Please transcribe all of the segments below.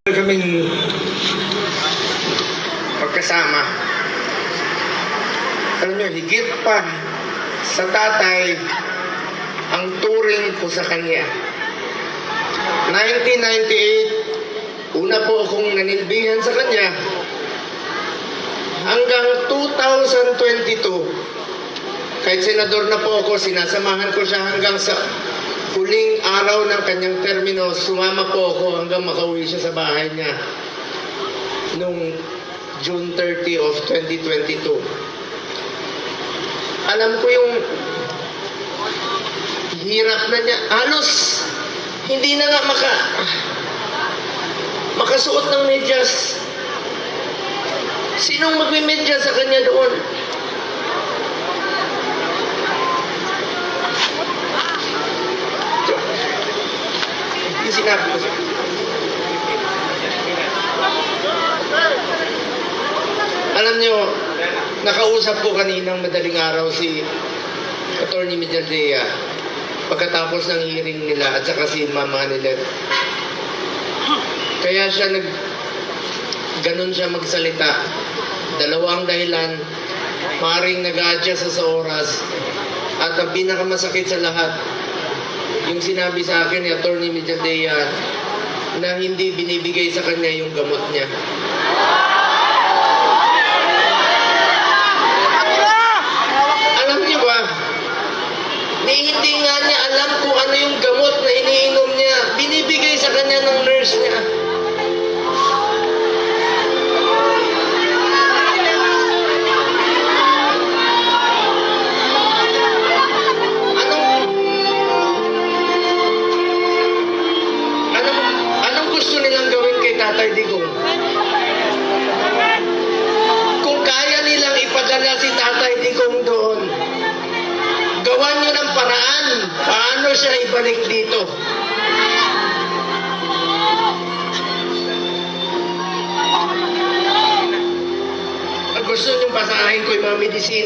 kaming magkasama. Alam niyo, higit pa sa tatay ang turing ko sa kanya. 1998, una po akong nanilbihan sa kanya. Hanggang 2022, kahit senador na po ako, sinasamahan ko siya hanggang sa huling araw ng kanyang termino, sumama po ako hanggang makauwi siya sa bahay niya nung June 30 of 2022. Alam ko yung hirap na niya. Halos hindi na nga maka makasuot ng medyas. Sinong magme-medyas sa kanya doon? Yung sinabi ko. Alam nyo, nakausap ko kaninang madaling araw si Attorney Medaldea pagkatapos ng hearing nila at saka si Mama Anilet. Kaya siya nag ganun siya magsalita. Dalawang dahilan, maring nag-adjust sa oras at ang pinakamasakit sa lahat, yung sinabi sa akin ni Attorney Medaldea na hindi binibigay sa kanya yung gamot niya. Alam niyo ba, ni hindi nga niya alam kung ano yung gamot na iniinom niya. Binibigay sa kanya ng nurse niya.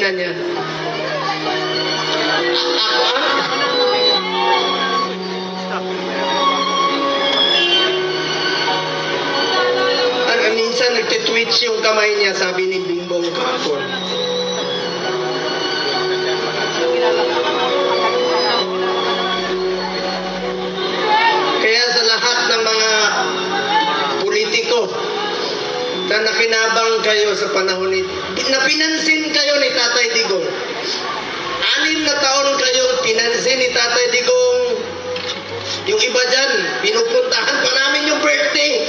Ah? Ano, minsan nagtitwitch yung kamay niya, sabi ni Bimbong Kapon. Kaya sa ng mga politiko na nakinabang kayo sa panahon ni na pinansin kayo ni Tatay Digong. Anim na taon kayong pinansin ni Tatay Digong. Yung iba dyan, pinupuntahan pa namin yung birthday.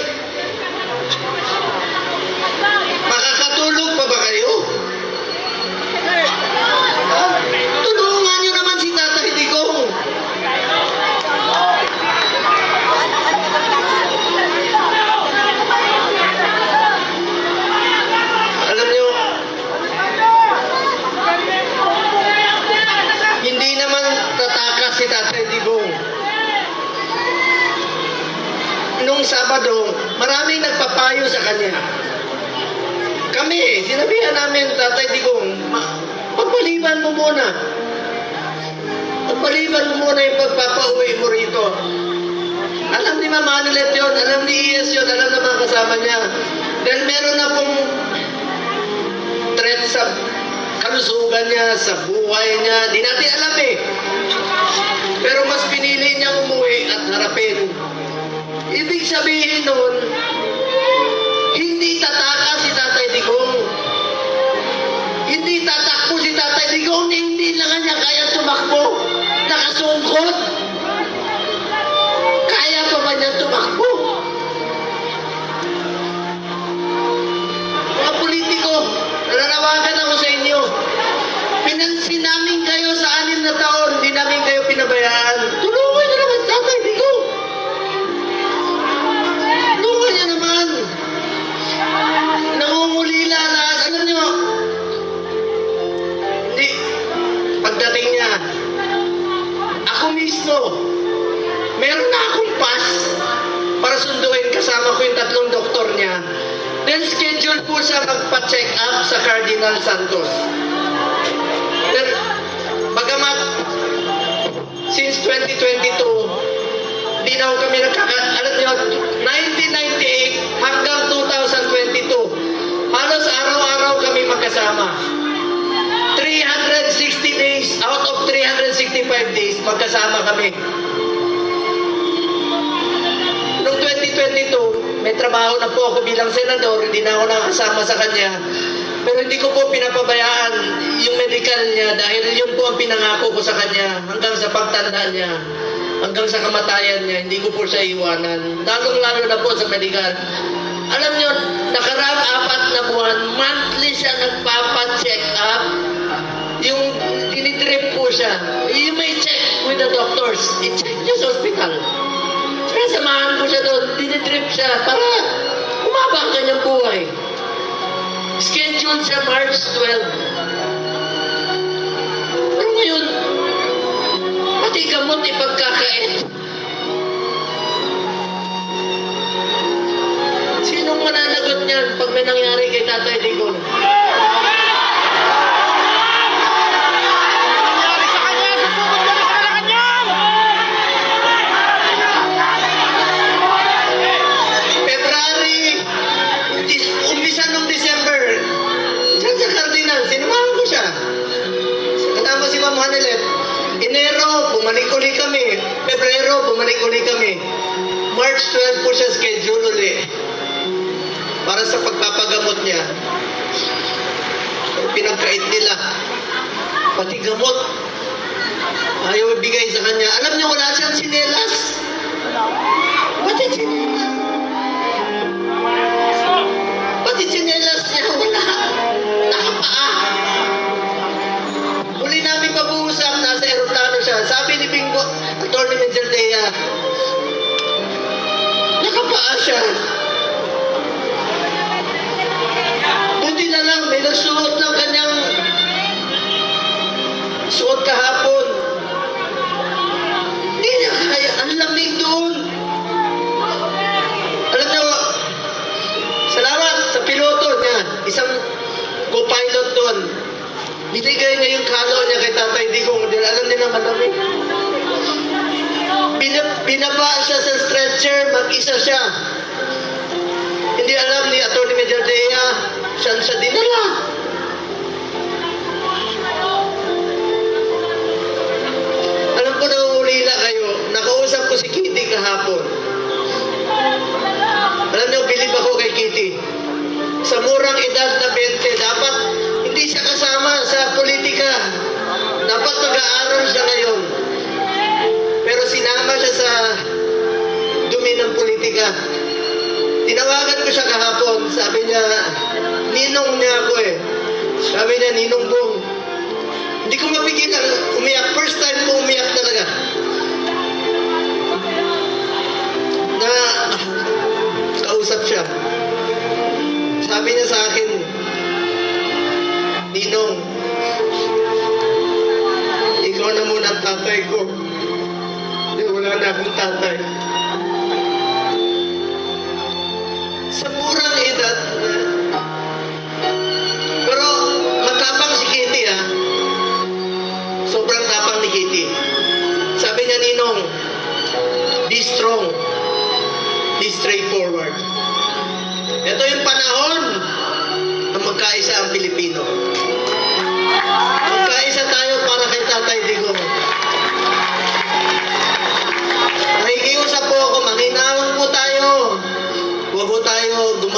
Kanya. Kami, sinabihan namin, Tatay Digong, pagpaliban mo muna. Pagpaliban mo muna yung pagpapauwi mo rito. Alam ni Mama Anilet yun, alam ni Ies yun, alam ng mga kasama niya. Dahil meron na pong threat sa kalusugan niya, sa buhay niya. Di natin alam eh. Pero mas pinili niya umuwi at harapin. Ibig sabihin nun, Bawal po siya magpa-check up sa Cardinal Santos. Pero, bagamat, since 2022, di daw kami nakaka... Alam niyo, 1998 hanggang 2022, halos araw-araw kami magkasama. 360 days, out of 365 days, magkasama kami. Noong 2022, may trabaho na po ako bilang senador, hindi na ako nakasama sa kanya. Pero hindi ko po pinapabayaan yung medical niya dahil yun po ang pinangako ko sa kanya hanggang sa pagtanda niya, hanggang sa kamatayan niya, hindi ko po siya iwanan. Lalong-lalo na po sa medical. Alam niyo, nakaraang apat na buwan, monthly siya nagpapa-check up. Yung dinidrip po siya. You may check with the doctors. I-check niyo sa hospital. Kaya samahan ko siya doon, dinidrip siya para umaba ang kanyang buhay. Scheduled siya March 12. Pero ngayon, pati gamot ipagkakait. Sinong mananagot niyan pag may nangyari kay Tatay Digong? Pagpapagamot niya. Pinagkait nila. Pati gamot. Ayaw ibigay sa kanya. Alam niyo, wala siyang sinelas. Malamig. Binab binaba siya sa stretcher, mag-isa siya. Hindi alam ni Atty. Mejardea, saan siya dinala. Alam ko na ulila kayo, nakausap ko si Kitty kahapon. Alam niyo, bilib ako kay Kitty. Sa murang edad na 20, dapat hindi siya kasama sa politika. Dapat mag-aaral siya ngayon. Pero sinama siya sa dumi ng politika. Tinawagan ko siya kahapon. Sabi niya, ninong niya ako eh. Sabi niya, ninong bong. Hindi ko mapigilan umiyak. First time ko umiyak talaga. Na kausap siya. Sabi niya sa akin, Ninong, ang tatay ko. Hindi, wala na akong tatay. Sa murang edad, pero matapang si Kitty ha. Sobrang tapang ni Kitty. Sabi niya, Ninong, be strong. Be straightforward. Ito yung panahon na magkaisa ang Pilipino. Magkaisa tayo para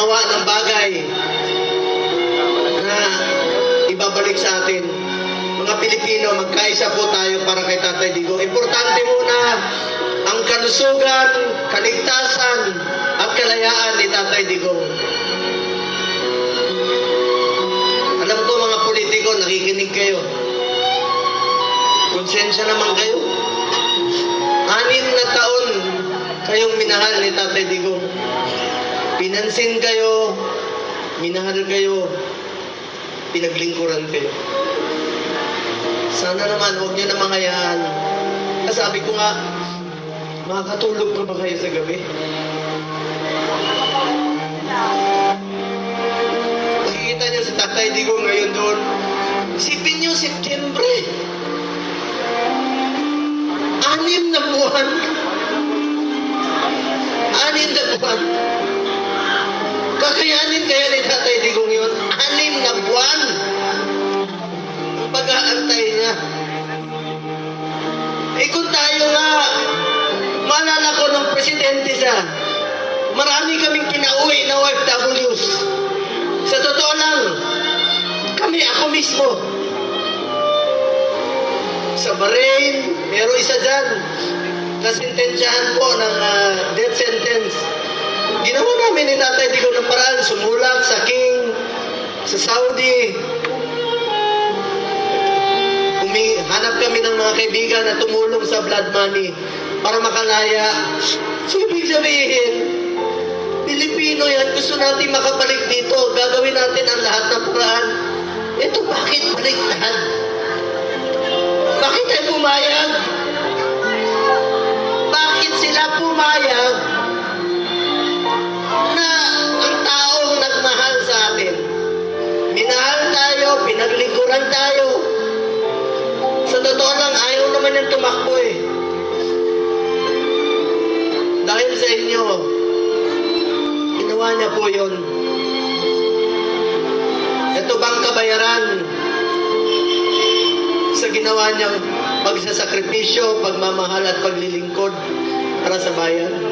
gumawa ng bagay na ibabalik sa atin. Mga Pilipino, magkaisa po tayo para kay Tatay Digong. Importante muna ang kalusugan, kaligtasan, at kalayaan ni Tatay Digong. Alam ko mga politiko, nakikinig kayo. Konsensya naman kayo. Anim na taon kayong minahal ni Tatay Digong. Pinansin kayo, minahal kayo, pinaglingkuran kayo. Sana naman, huwag niyo na mangayaan. Kasabi ko nga, makakatulog pa ba kayo sa gabi? Makikita niyo sa Tatay Digong ngayon doon. Isipin niyo, September. Anim na buwan. Anim na buwan. Kakayanin kaya ni Tatay Digong yun? Anim na buwan. antayin niya. Eh kung tayo nga, maalala ko nung presidente siya, marami kaming pinauwi na OFWs. Sa totoo lang, kami, ako mismo, sa Bahrain, meron isa dyan, na sentensyahan po ng ah, death sentence. Ginawa namin ni Tatay Digo ng paraan, sumulat sa King, sa Saudi. Umi hanap kami ng mga kaibigan na tumulong sa blood money para makalaya. So, ibig sabihin, Pilipino yan, gusto natin makabalik dito. Gagawin natin ang lahat ng paraan. Ito, bakit baliktad? Bakit tayo pumayag? Bakit sila pumayag na ang taong nagmahal sa atin? Minahal tayo, pinaglingkuran tayo. Sa totoo lang, ayaw naman yung tumakbo eh. Dahil sa inyo, ginawa niya po yun. Ito bang kabayaran sa ginawa niyang pagsasakripisyo, pagmamahal at paglilingkod para sa bayan?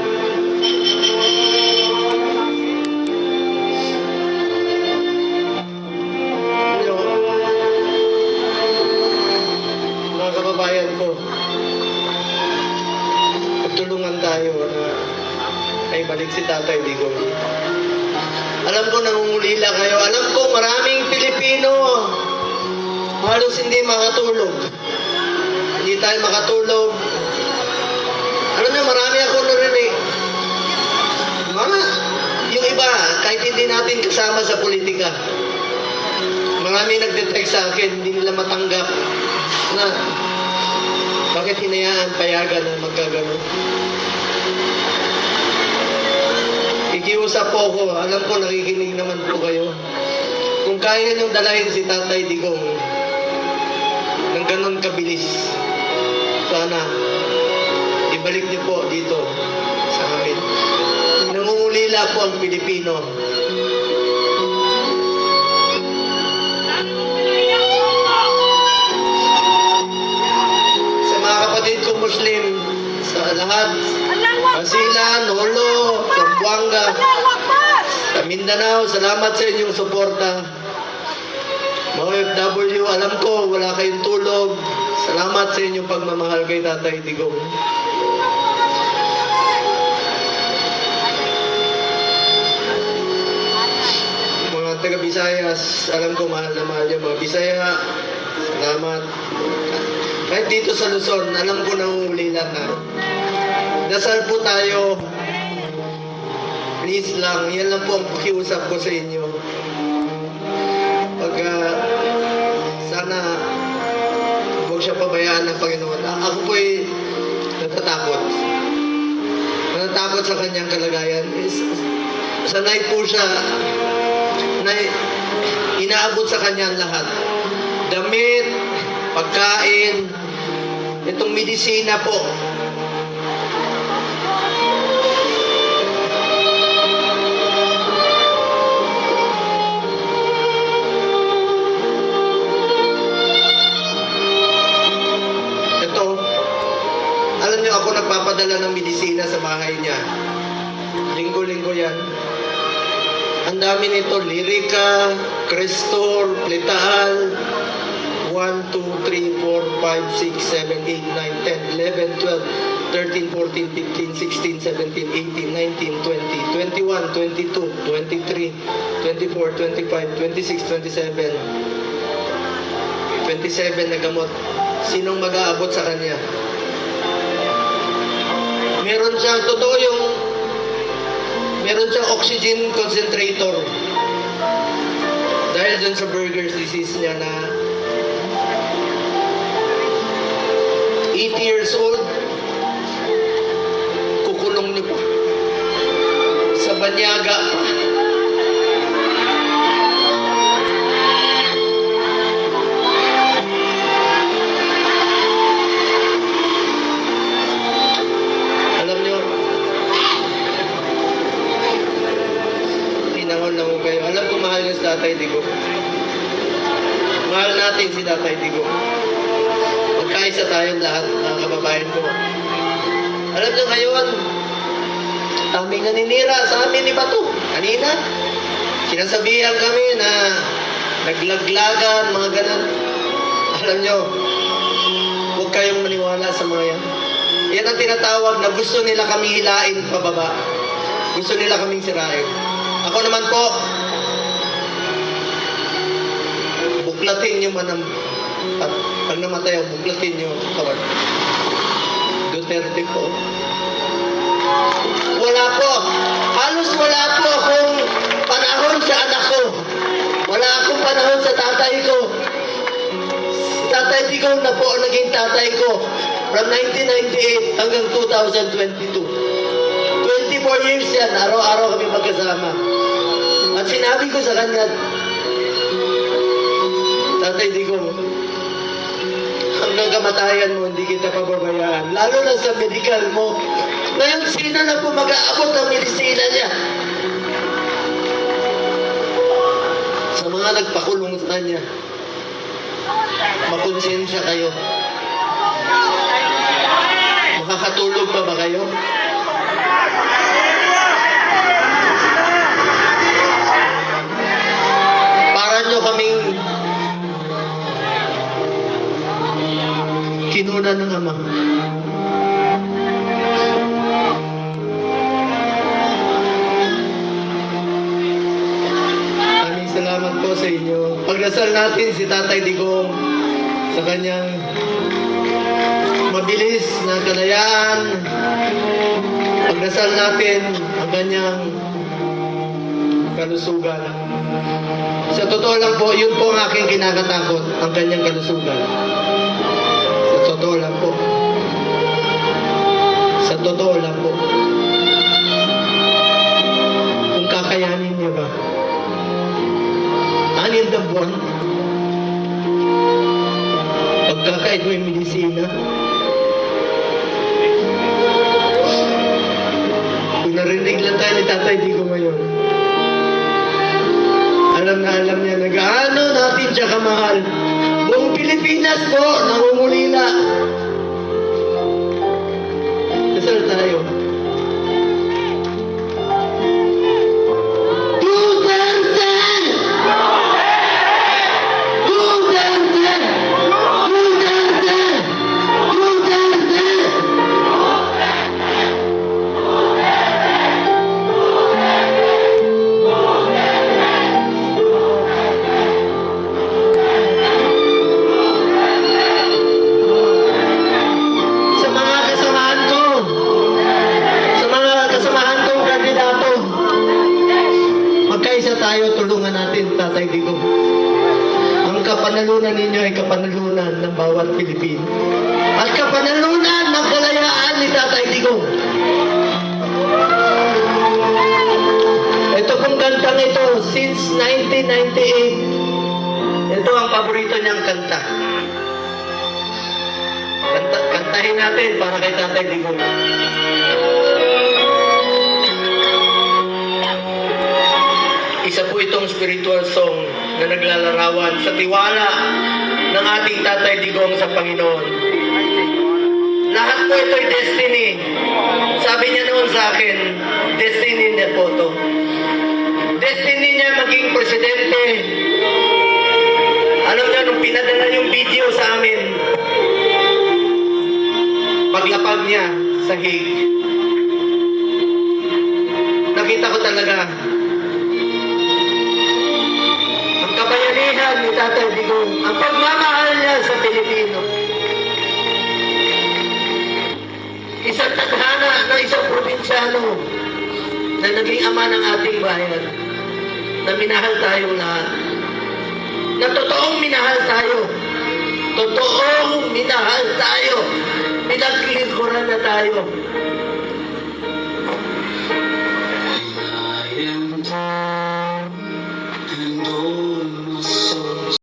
Tatay Digong. Alam ko nangungulila kayo. Alam ko maraming Pilipino halos hindi makatulog. Hindi tayo makatulog. Alam niyo, marami ako narinig. Mga, yung iba, kahit hindi natin kasama sa politika, marami nagdetext sa akin, hindi nila matanggap na bakit hinayaan payagan na magkagano. Ikiusap po ako, alam ko nakikinig naman po kayo. Kung kaya niyong dalahin si Tatay Digong ng ganon kabilis, sana ibalik niyo po dito sa amin. Nangungulila po ang Pilipino. Sa mga kapatid kong Muslim, sa lahat, Basilan, Holo, Zamboanga, sa Mindanao, salamat sa inyong suporta. Mga OFW, alam ko, wala kayong tulog. Salamat sa inyong pagmamahal kay Tatay Digong. Mga taga Visayas, alam ko mahal na mahal yung mga Bisaya. Salamat. Kahit dito sa Luzon, alam ko na. Dasal po tayo. Please lang, yan lang po ang pakiusap ko sa inyo. Pag ah, sana huwag siya pabayaan ng Panginoon. Ah, Ako po ay natatakot. Natatakot sa kanyang kalagayan. Sanay po siya na inaabot sa kanya lahat. Damit, pagkain, itong medisina po. Nagpapadala ng medisina sa bahay niya. Linggo-linggo yan. Ang dami nito, Lyrica, Crestor, Pletaal, 1, 2, 3, 4, 5, 6, 7, 8, 9, 10, 11, 12, 13, 14, 15, 16, 17, 18, 19, 20, 21, 22, 23, 24, 25, 26, 27. 27 na gamot. Sinong mag-aabot sa kanya? Meron siyang, totoo yung, meron siyang oxygen concentrator. Dahil dun sa burger's disease niya na 80 years old, kukulong niyo pa. Sa banyaga pa. Tatay, di ko. Mahal natin si Tatay Digo. Magkaisa tayong lahat, mga kababayan ko. Alam niyo ngayon, aming naninira sa amin ni Bato. Kanina, sinasabihan kami na naglaglagan, mga ganun. Alam niyo, huwag kayong maniwala sa mga yan. Yan ang tinatawag na gusto nila kami hilain pababa. Gusto nila kaming sirain. Ako naman po, buklatin niyo man ang at pag namatay ang buklatin niyo kawan. Duterte po. Wala po. Halos wala po akong panahon sa anak ko. Wala akong panahon sa tatay ko. Tatay Tigaw na po naging tatay ko from 1998 hanggang 2022. 24 years yan, araw-araw kami magkasama. At sinabi ko sa kanya, Tatay Digong, hanggang kamatayan mo, hindi kita pababayaan. Lalo na sa medical mo. Ngayon, sino na po mag-aabot ang medisina niya? Sa mga nagpakulong sa kanya, makonsensya kayo. Makakatulog pa ba kayo? Para nyo kaming kinuna ng Ama. Maraming salamat po sa inyo. Pagdasal natin si Tatay Digong sa kanyang mabilis na kalayaan. Pagdasal natin ang kanyang kalusugan. Sa totoo lang po, yun po ang aking kinakatakot, ang kanyang kalusugan. Totoo lang po. Sa totoo lang po. Kung kakayanin niya ba? Anin na buwan? Pagkakait mo yung medisina? Kung narinig lang tayo ni Tatay Digo ngayon, alam na alam niya na gaano natin siya kamahal. Buong Pilipinas po, nangungulila. Dasal tayo. Ang paborito niyang kanta. Kanta, kantahin natin para kay Tatay Digong. Isa po itong spiritual song na naglalarawan sa tiwala ng ating Tatay Digong sa Panginoon. Lahat po ito'y destiny. Sabi niya noon sa akin, destiny niya po to. Destiny niya maging presidente. Alam niyo, nung pinadala yung video sa amin, paglapag niya sa Hague. Nakita ko talaga ang kabayanihan ni Tatay Digong, ang pagmamahal niya sa Pilipino. Isang tadhana ng isang probinsyano na naging ama ng ating bayan na minahal tayong lahat. Na totoong minahal tayo. Totoong minahal tayo. Pinaglingkuran na tayo.